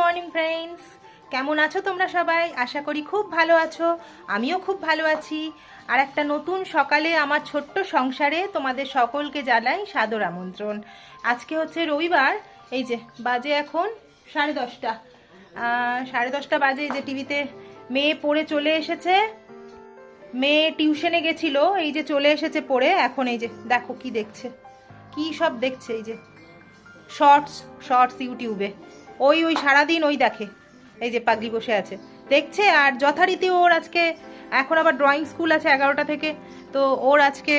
Morning friends. কেমন আছো তোমরা সবাই? আশা করি খুব ভালো আছো। আমিও খুব ভালো আছি। আর একটা নতুন সকালে আমার ছোট্ট সংসারে তোমাদের সকলকে জানাই সাদর আমন্ত্রণ। আজকে হচ্ছে রবিবার, এই যে বাজে এখন সাড়ে দশটা। সাড়ে দশটা বাজে যে টিভিতে মেয়ে পড়ে চলে এসেছে। মেয়ে টিউশনে গেছিল, এই যে চলে এসেছে পড়ে। এখন এই যে দেখো কি দেখছে। কি সব দেখছে এই যে। শর্টস শর্টস ইউটিউবে। ওই ওই সারাদিন ওই দেখে, এই যে পাগলি বসে আছে। দেখছে, আর যথারীতি ওর আজকে, এখন আবার ড্রয়িং স্কুল আছে এগারোটা থেকে, তো ওর আজকে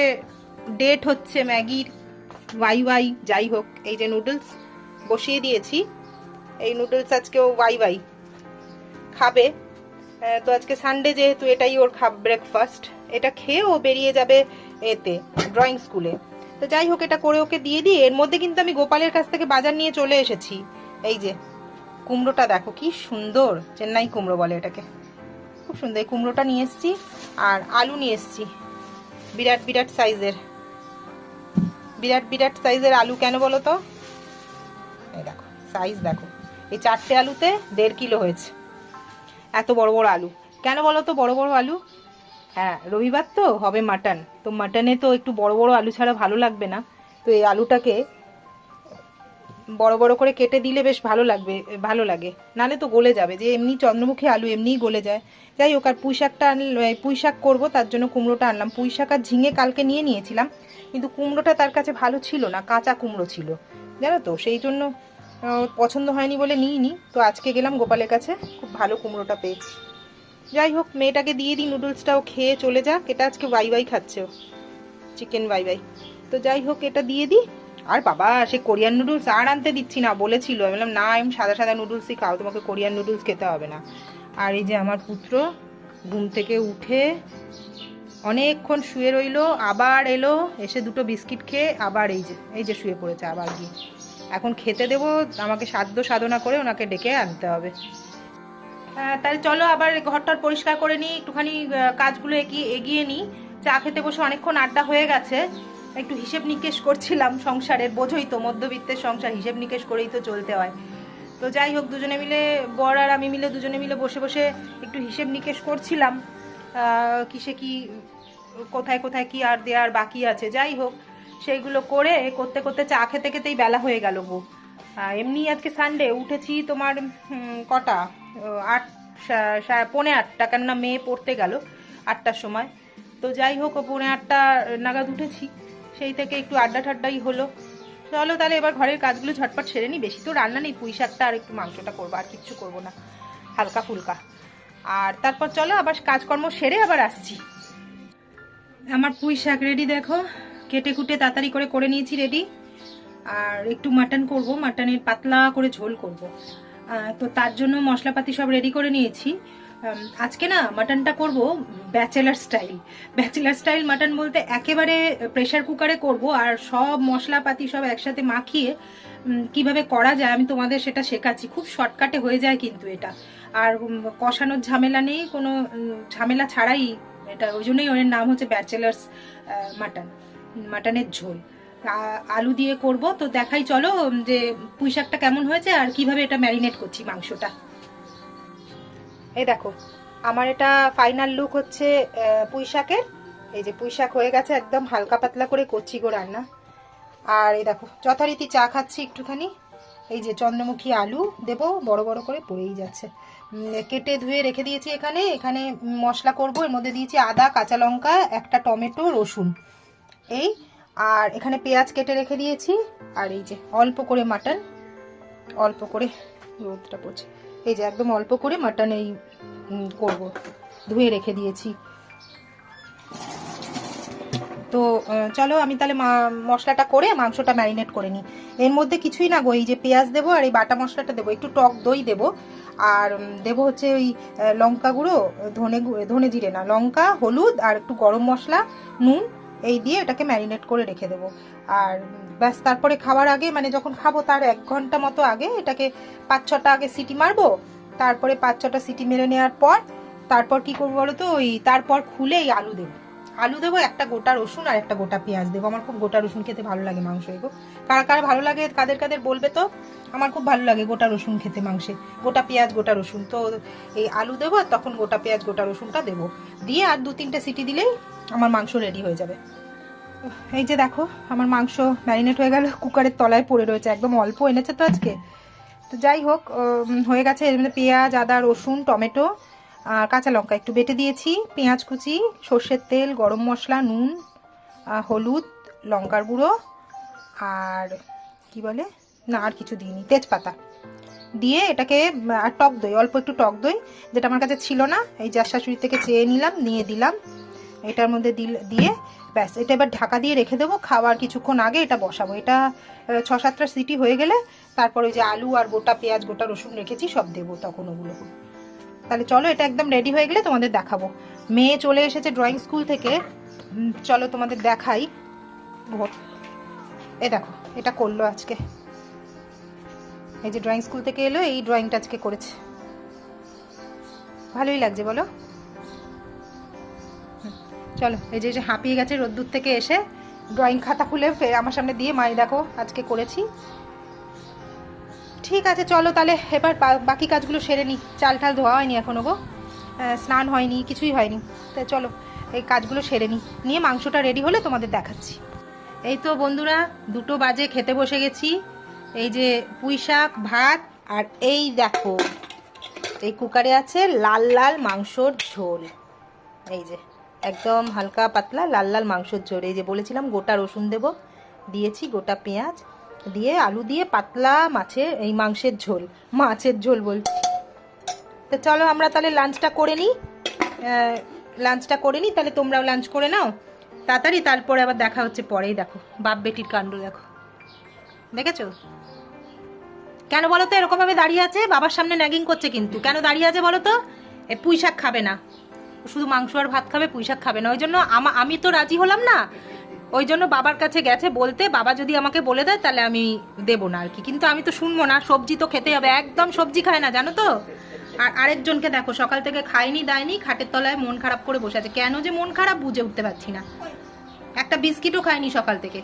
ডেট হচ্ছে ম্যাগির, ওয়াই ওয়াই, যাই হোক, এই যে নুডলস বসিয়ে দিয়েছি। এই নুডলস আজকে ও ওয়াই ওয়াই খাবে। তো আজকে সানডে যেহেতু এটাই ওর খাব ব্রেকফাস্ট এটা খেয়ে ও বেরিয়ে যাবে এতে ড্রয়িং স্কুলে তো যাই হোক, এটা করে ওকে দিয়ে দিই। এর মধ্যে কিন্তু আমি গোপালের কাছ থেকে বাজার নিয়ে চলে এসেছি। এই যে কুমড়োটা দেখো, কি সুন্দর। চেন্নাই কুমড়ো বলে এটাকে। খুব সুন্দর। এই কুমড়োটা নিয়ে এসেছি আর আলু নিয়ে এসেছি। বিরাট বিরাট সাইজের। বিরাট বিরাট সাইজের আলু কেন বলো তো? এই দেখো সাইজ দেখো। এই চারটে আলুতে দেড় কিলো হয়েছে। এত বড় বড় আলু। কেন বলো তো বড় বড় আলু? হ্যাঁ রবিবার তো, হবে মাটন। তো মাটনে তো একটু বড় বড় আলু ছাড়া ভালো লাগবে না। তো এই আলুটাকে বড় বড় করে কেটে দিলে বেশ ভালো লাগবে, ভালো লাগে। নালে তো গলে যাবে, যে এমনি চন্দ্রমুখী আলু এমনিই গলে যায়। যাই হোক, আর পুঁই শাকটা পুঁই শাক করব, তার জন্য কুমড়োটা আনলাম। পুঁই শাক আর ঝিঙে কালকে নিয়ে নিয়েছিলাম, কিন্তু কুমড়োটা তার কাছে ভালো ছিল না, কাঁচা কুমড়ো ছিল। জানো তো, সেই জন্য পছন্দ হয়নি বলে নিই নিইনি। তো আজকে গেলাম গোপালের কাছে, খুব ভালো কুমড়োটা পেয়েছি। যাই হোক, মেয়েটাকে দিয়ে দিই, নুডলসটাও খেয়ে চলে যাক। এটা আজকে ওয়াই ওয়াই খাচ্ছে চিকেন ওয়াই ওয়াই। তো যাই হোক, এটা দিয়ে দিই। আর বাবা, সে কোরিয়ান নুডলস আর আনতে দিচ্ছি না, বলেছিল। আমি বললাম, না, আমি সাদা সাদা নুডলসই খাও তোমাকে কোরিয়ান নুডলস খেতে হবে না। আর এই যে আমার পুত্র ঘুম থেকে উঠে অনেকক্ষণ শুয়ে রইল, আবার এলো, এসে দুটো বিস্কিট খেয়ে আবার এই যে এই যে শুয়ে পড়েছে, আবার গিয়ে। এখন খেতে দেবো, আমাকে সাধ্য সাধনা করে ওনাকে ডেকে আনতে হবে। তাহলে চলো আবার ঘরটার পরিষ্কার করে নিই, একটুখানি কাজগুলো এগিয়ে এগিয়ে নিই। চা খেতে বসে অনেকক্ষণ আড্ডা হয়ে গেছে। একটু হিসেব নিকেশ করছিলাম সংসারের, বোঝোই তো, মধ্যবিত্তের সংসার, হিসেব নিকেশ করেই তো চলতে হয়। তো যাই হোক, দুজনে মিলে, বর আর আমি মিলে দুজনে মিলে বসে বসে একটু হিসেব নিকেশ করছিলাম কিসে কি, কোথায় কোথায় কি আর দেওয়ার বাকি আছে। যাই হোক, সেইগুলো করে করতে করতে চা খেতে খেতেই বেলা হয়ে গেল গো। এমনি আজকে সানডে উঠেছি তোমার কটা? আট পৌনে আটটা, কেননা মেয়ে পড়তে গেল আটটার সময়। তো যাই হোক পৌনে আটটা নাগাদ উঠেছি। সেই থেকে একটু আড্ডা ঠাড্ডাই হলো। চলো তাহলে এবার ঘরের কাজগুলো ঝটপট সেরে নিই বেশি তো রান্না নেই, পুঁই শাকটা আর একটু মাংসটা করব, আর কিচ্ছু করব না। হালকা ফুলকা। আর তারপর চলো আবার কাজকর্ম সেরে আবার আসছি। আমার পুঁই শাক রেডি দেখো। কেটে কুটে তাড়াতাড়ি করে করে নিয়েছি রেডি আর একটু মাটন করব মাটনের পাতলা করে ঝোল করব। তো তার জন্য মশলাপাতি সব রেডি করে নিয়েছি। আজকে না মাটনটা করব bachelor style. Bachelor style mutton বলতে একেবারে প্রেশার কুকারে করব আর সব মশলাপাতি সব একসাথে মাখিয়ে কীভাবে করা যায় আমি তোমাদের সেটা শেখাচ্ছি। খুব শর্টকাটে হয়ে যায় কিন্তু এটা। আর কষানোর ঝামেলা নেই, কোনো ঝামেলা ছাড়াই এটা, ওই জন্যই ওর নাম হচ্ছে ব্যাচেলার্স মাটন, মাটনের ঝোল। আলু দিয়ে করব, তো দেখাই চলো যে পুঁই শাকটা কেমন হয়েছে আর কীভাবে এটা ম্যারিনেট করছি মাংসটা। এই দেখো আমার এটা ফাইনাল লুক হচ্ছে আহ, পুঁই শাকের এই যে পুঁই শাক হয়ে গেছে একদম হালকা পাতলা করে করছি গো রান্না। আর এই দেখো যথারীতি চা খাচ্ছি একটুখানি। এই যে চন্দ্রমুখী আলু দেবো বড় বড় করে পড়েই যাচ্ছে। কেটে ধুয়ে রেখে দিয়েছি এখানে। এখানে মশলা করব এর মধ্যে দিয়েছি আদা কাঁচা লঙ্কা একটা টমেটো রসুন। এই আর এখানে পেঁয়াজ কেটে রেখে দিয়েছি। আর এই যে অল্প করে মাটন অল্প করে রোদটা পড়ছে। এই যে একদম অল্প করে মাটন এই করব। ধুয়ে রেখে দিয়েছি। তো চলো আমি তাহলে মশলাটা করে মাংসটা ম্যারিনেট করে নিই। এর মধ্যে কিছুই না গো, এই যে পেঁয়াজ দেবো আর এই বাটা মশলাটা দেবো। একটু টক দই দেবো। আর দেবো হচ্ছে ওই লঙ্কা গুঁড়ো, ধনে ধনে জিরে না, লঙ্কা, হলুদ আর একটু গরম মশলা, নুন এই দিয়ে এটাকে ম্যারিনেট করে রেখে দেবো। আর ব্যাস, তারপরে খাওয়ার আগে মানে যখন খাব তার এক ঘণ্টা মতো আগে এটাকে পাঁচ ছটা আগে সিটি মারবো। তারপরে পাঁচ ছটা সিটি মেরে নেওয়ার পর, তারপর কি করব বলো তো? ওই তারপর খুলে এই আলু দেবো। আলু দেবো, একটা গোটা রসুন আর একটা গোটা পেঁয়াজ দেবো। আমার খুব গোটা রসুন খেতে ভালো লাগে মাংস এগো কার কার ভালো লাগে, কাদের কাদের বলবে তো? আমার খুব ভালো লাগে গোটা রসুন খেতে মাংসে। গোটা পেঁয়াজ, গোটা রসুন। তো এই আলু দেবো আর তখন গোটা পেঁয়াজ, গোটা রসুনটা দেবো। দিয়ে আর দু তিনটে সিটি দিলেই আমার মাংস রেডি হয়ে যাবে। এই যে দেখো, আমার মাংস ম্যারিনেট হয়ে গেল, কুকারের তলায় পড়ে রয়েছে, একদম অল্প এনেছে তো আজকে। তো যাই হোক হয়ে গেছে এর মধ্যে পেঁয়াজ, আদা, রসুন, টমেটো আর কাঁচা লঙ্কা। একটু বেটে দিয়েছি, পেঁয়াজ কুচি, সর্ষের তেল, গরম মশলা, নুন হলুদ, লঙ্কার গুঁড়ো আর কি বলে? না, আর কিছু দিইনি, তেজপাতা। দিয়ে এটাকে আর টক দই, অল্প একটু টক দই, যেটা আমার কাছে ছিল না, এই যার শাশুড়ি থেকে চেয়ে নিলাম, নিয়ে দিলাম। এটার মধ্যে দিল- দিয়ে, ব্যাস, এটা এবার ঢাকা দিয়ে রেখে দেবো, খাওয়ার কিছুক্ষণ আগে এটা বসাবো। এটা ছ সাতটা সিটি হয়ে গেলে তারপরে ওই যে আলু আর গোটা পেঁয়াজ, গোটা রসুন রেখেছি, সব দেবো তখন ওগুলো। তাহলে চলো, এটা একদম রেডি হয়ে গেলে তোমাদের দেখাবো। মেয়ে চলে এসেছে ড্রয়িং স্কুল থেকে। চলো তোমাদের দেখাই। ভোট এ দেখো, এটা করল আজকে। এই যে ড্রয়িং স্কুল থেকে এলো, এই ড্রয়িংটা আজকে করেছে। ভালোই লাগছে, বলো। চলো, এই যে যে হাঁপিয়ে গেছে রোদ্দুর থেকে এসে ড্রয়িং খাতা খুলে ফে- আমার সামনে দিয়ে মাই দেখো, আজকে করেছি। ঠিক আছে, চলো তাহলে, এবার বাকি কাজগুলো সেরে নিই চাল টাল ধোয়া হয়নি এখনও গো। স্নান হয়নি, কিছুই হয়নি। তাই চলো, এই কাজগুলো সেরে নিই নিয়ে মাংসটা রেডি হলে তোমাদের দেখাচ্ছি। এই তো বন্ধুরা, দুটো বাজে, খেতে বসে গেছি। এই যে পুঁই শাক, ভাত, আর এই দেখো, এই কুকারে আছে লাল লাল মাংসর ঝোল। এই যে। একদম হালকা পাতলা লাল লাল মাংসর ঝোল। এই যে বলেছিলাম, গোটা রসুন দেব, দিয়েছি গোটা পেঁয়াজ, দিয়ে আলু দিয়ে পাতলা মাছের, এই মাংসের ঝোল, মাছের ঝোল বলছি তো চলো আমরা তাহলে লাঞ্চটা করে নিই। লাঞ্চটা করে নিই, তাহলে তোমরাও লাঞ্চ করে নাও। তাড়াতাড়ি তারপরে আবার দেখা হচ্ছে পরেই, দেখো। বাপ বেটির কাণ্ড, দেখো। দেখেছ? কেন বলো তো এরকম ভাবে দাঁড়িয়ে আছে? বাবার সামনে ন্যাগিং করছে কিন্তু। কেন দাঁড়িয়ে আছে বলো তো? এ পুঁই শাক খাবে না। শুধু মাংস আর ভাত খাবে পুঁই শাক খাবে না। ওই জন্য আমি তো রাজি হলাম না। ওই জন্য বাবার কাছে গেছে বলতে বাবা যদি আমাকে বলে দেয় তাহলে আমি দেবো না আর কি। কিন্তু আমি তো শুনব না সবজি তো খেতেই হবে। একদম সবজি খায় না জানো তো? আর আরেকজনকে দেখো সকাল থেকে খায়নি দায়নি খাটের তলায় মন খারাপ করে বসে আছে। কেন যে মন খারাপ বুঝে উঠতে পারছি না। একটা বিস্কিটও খায়নি সকাল থেকে।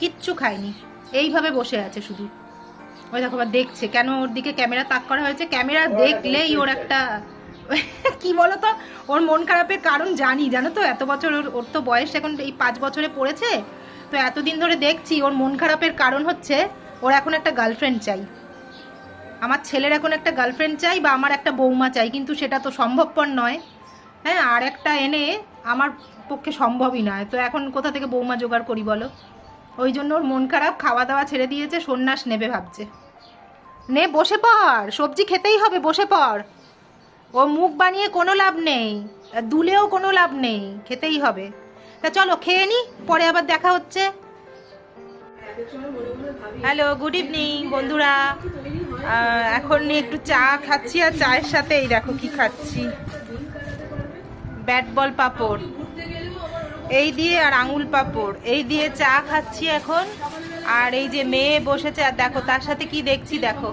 কিচ্ছু খায়নি। এইভাবে বসে আছে শুধু। ওই দেখো আবার দেখছে। কেন ওর দিকে ক্যামেরা তাক করা হয়েছে? ক্যামেরা দেখলেই ওর একটা কি বলতো? ওর মন খারাপের কারণ জানি, জানো তো? এত বছর ওর ওর তো বয়স এখন এই পাঁচ বছরে পড়েছে। তো এতদিন ধরে দেখছি ওর মন খারাপের কারণ হচ্ছে ওর এখন একটা গার্লফ্রেন্ড চাই। আমার ছেলের এখন একটা গার্লফ্রেন্ড চাই বা আমার একটা বৌমা চাই, কিন্তু সেটা তো সম্ভবপর নয়। হ্যাঁ আর একটা এনে আমার পক্ষে সম্ভবই নয়। তো এখন কোথা থেকে বৌমা জোগাড় করি বলো? ওই জন্য ওর মন খারাপ, খাওয়া দাওয়া ছেড়ে দিয়েছে, সন্ন্যাস নেবে ভাবছে। নে, বসে পড়! সবজি খেতেই হবে, বসে পড়! ও মুখ বানিয়ে কোনো লাভ নেই দুলেও কোনো লাভ নেই, খেতেই হবে। তা চলো খেয়ে নি, পরে আবার দেখা হচ্ছে। হ্যালো গুড ইভিনিং বন্ধুরা। এখন একটু চা খাচ্ছি, আর চায়ের সাথে এই দেখো কি খাচ্ছি। Bat ball papad. এই দিয়ে আর আঙুল পাপড়। এই দিয়ে চা খাচ্ছি এখন। আর এই যে মেয়ে বসেছে, আর দেখো তার সাথে কি দেখছি, দেখো।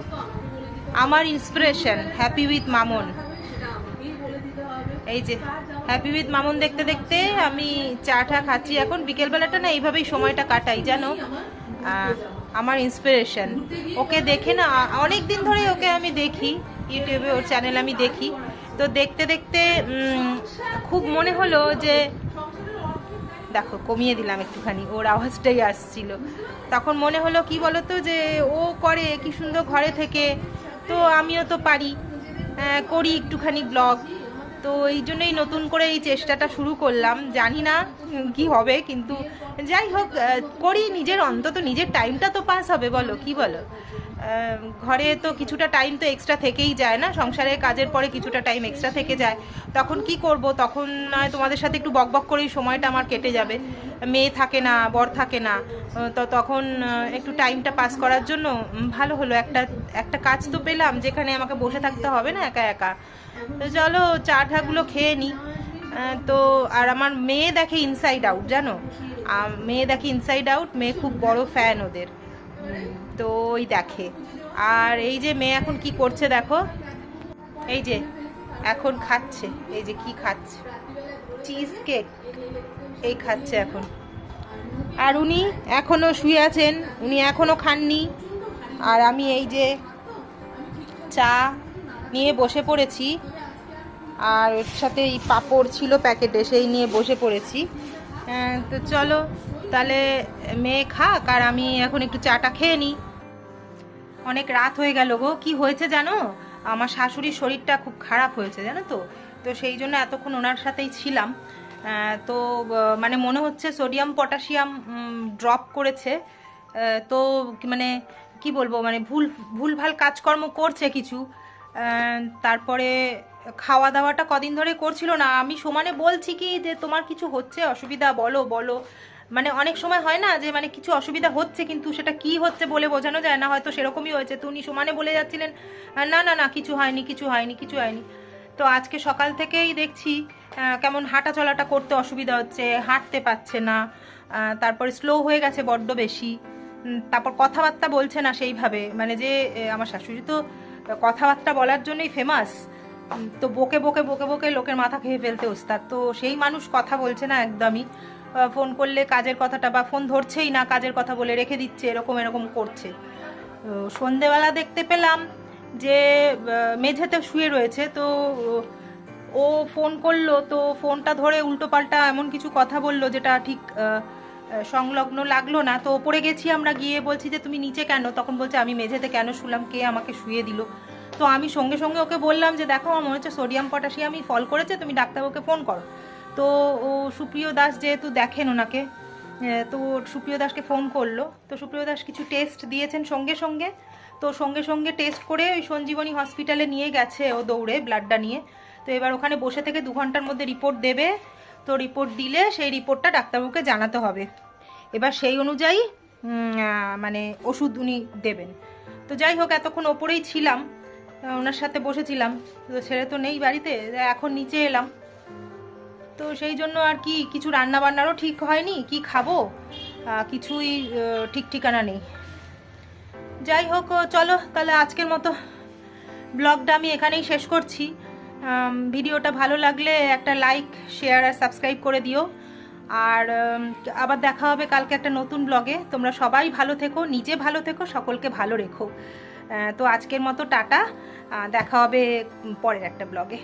আমার ইন্সপিরেশন হ্যাপি উইথ মামন। এই যে হ্যাপি উইথ মামুন দেখতে দেখতে আমি চাটা খাচ্ছি। এখন বিকেলবেলাটা না এইভাবেই সময়টা কাটাই, জানো? আমার ইন্সপিরেশন ওকে দেখে না অনেক দিন ধরে ওকে আমি দেখি, ইউটিউবে ওর চ্যানেল আমি দেখি। তো দেখতে দেখতে খুব মনে হলো যে, দেখো, কমিয়ে দিলাম একটুখানি, ওর আওয়াজটাই আসছিল। তখন মনে হলো, কি বলতো, যে ও করে, কি সুন্দর ঘরে থেকে। তো আমিও তো পারি। করি একটুখানি ব্লগ তো এই জন্যই নতুন করে এই চেষ্টাটা শুরু করলাম। জানি না কি হবে, কিন্তু যাই হোক করি নিজের অন্তত, নিজের টাইমটা তো পাস হবে, বলো, কি বলো? ঘরে তো কিছুটা টাইম তো এক্সট্রা থেকেই যায় না সংসারের কাজের পরে কিছুটা টাইম এক্সট্রা থেকে যায়। তখন কি করব? তখন নয় তোমাদের সাথে একটু বকবক করেই সময়টা আমার কেটে যাবে। মেয়ে থাকে না, বর থাকে না তো তখন একটু টাইমটা পাস করার জন্য ভালো হলো। একটা একটা কাজ তো পেলাম, যেখানে আমাকে বসে থাকতে হবে না একা একা। তো চলো, চা ঠাগুলো খেয়ে নিই তো আর আমার মেয়ে দেখে ইনসাইড আউট জানো? মেয়ে দেখে ইনসাইড আউট মেয়ে খুব বড় ফ্যান ওদের। তো ওই দেখে। আর এই যে মেয়ে এখন কি করছে দেখো? এই যে এখন খাচ্ছে। এই যে কি খাচ্ছে? চিজ কেক এই খাচ্ছে এখন। আর উনি এখনও শুয়ে আছেন। উনি এখনও খাননি। আর আমি এই যে চা নিয়ে বসে পড়েছি। আর ওর সাথে এই পাঁপড় ছিল প্যাকেটে সেই নিয়ে বসে পড়েছি। আহ, তো চলো তাহলে মেয়ে খাক আর আমি এখন একটু চাটা খেয়ে নিই। অনেক রাত হয়ে গেল গো। কি হয়েছে জানো? আমার শাশুড়ির শরীরটা খুব খারাপ হয়েছে, জানো তো? তো সেই জন্য এতক্ষণ ওনার সাথেই ছিলাম। তো মানে মনে হচ্ছে সোডিয়াম পটাশিয়াম ড্রপ করেছে। তো মানে কি বলব মানে ভুল, ভুলভাল কাজকর্ম করছে কিছু। তারপরে খাওয়া দাওয়াটা কদিন ধরে করছিল না। আমি সমানে বলছি কি যে, তোমার কিছু হচ্ছে? অসুবিধা? বলো বলো। মানে অনেক সময় হয় না যে মানে কিছু অসুবিধা হচ্ছে কিন্তু সেটা কি হচ্ছে বলে বোঝানো যায় না, হয়তো সেরকমই হয়েছে। তো উনি সমানে বলে যাচ্ছিলেন, না না না, কিছু হয়নি কিছু হয়নি কিছু হয়নি। তো আজকে সকাল থেকেই দেখছি কেমন হাঁটা চলাটা করতে অসুবিধা হচ্ছে, হাঁটতে পারছে না তারপরে স্লো হয়ে গেছে বড্ড বেশি। তারপর কথাবার্তা বলছে না সেইভাবে। মানে যে আমার শাশুড়ি তো কথাবার্তা বলার জন্যই ফেমাস তো বকে বকে বকে বকে লোকের মাথা খেয়ে ফেলতে ওস্তাদ। তো সেই মানুষ কথা বলছে না একদমই। ফোন করলে কাজের কথাটা বা ফোন ধরছেই না কাজের কথা বলে রেখে দিচ্ছে, এরকম এরকম করছে। সন্ধেবেলা দেখতে পেলাম যে মেঝেতে শুয়ে রয়েছে, তো, ও ফোন করল, তো ফোনটা ধরে উল্টো পাল্টা এমন কিছু কথা বলল যেটা ঠিক সংলগ্ন লাগল না। তো ওপরে গেছি আমরা গিয়ে বলছি যে, তুমি নিচে কেন? তখন বলছে, আমি মেঝেতে কেন শুলাম? কে আমাকে শুয়ে দিল? তো আমি সঙ্গে সঙ্গে ওকে বললাম যে, দেখো, আমার মনে হচ্ছে সোডিয়াম পটাশিয়ামই ফল করেছে, তুমি ডাক্তারবাবুকে ফোন করো। তো ও সুপ্রিয় দাস যেহেতু দেখেন ওনাকে তো সুপ্রিয় দাসকে ফোন করল। তো সুপ্রিয় দাস কিছু টেস্ট দিয়েছেন সঙ্গে সঙ্গে। তো সঙ্গে সঙ্গে টেস্ট করে ওই সঞ্জীবনী হসপিটালে নিয়ে গেছে ও দৌড়ে ব্লাডটা নিয়ে। তো এবার ওখানে বসে থেকে দু ঘণ্টার মধ্যে রিপোর্ট দেবে। তো রিপোর্ট দিলে সেই রিপোর্টটা ডাক্তারবাবুকে জানাতে হবে। এবার সেই অনুযায়ী মানে ওষুধ উনি দেবেন। তো যাই হোক, এতক্ষণ ওপরেই ছিলাম। ওনার সাথে বসেছিলাম। তো ছেড়ে তো নেই বাড়িতে। এখন নিচে এলাম। তো সেই জন্য আর কি কিছু রান্না বান্নারও ঠিক হয়নি, কি খাব? কিছুই ঠিক ঠিকানা নেই। যাই হোক চলো, তাহলে আজকের মতো ব্লগটা আমি এখানেই শেষ করছি। ভিডিওটা ভালো লাগলে একটা লাইক, শেয়ার আর সাবস্ক্রাইব করে দিও। আর আবার দেখা হবে কালকে একটা নতুন ব্লগে। তোমরা সবাই ভালো থেকো, নিজে ভালো থেকো, সকলকে ভালো রেখো। তো আজকের মতো টাটা। দেখা হবে পরের একটা ব্লগে।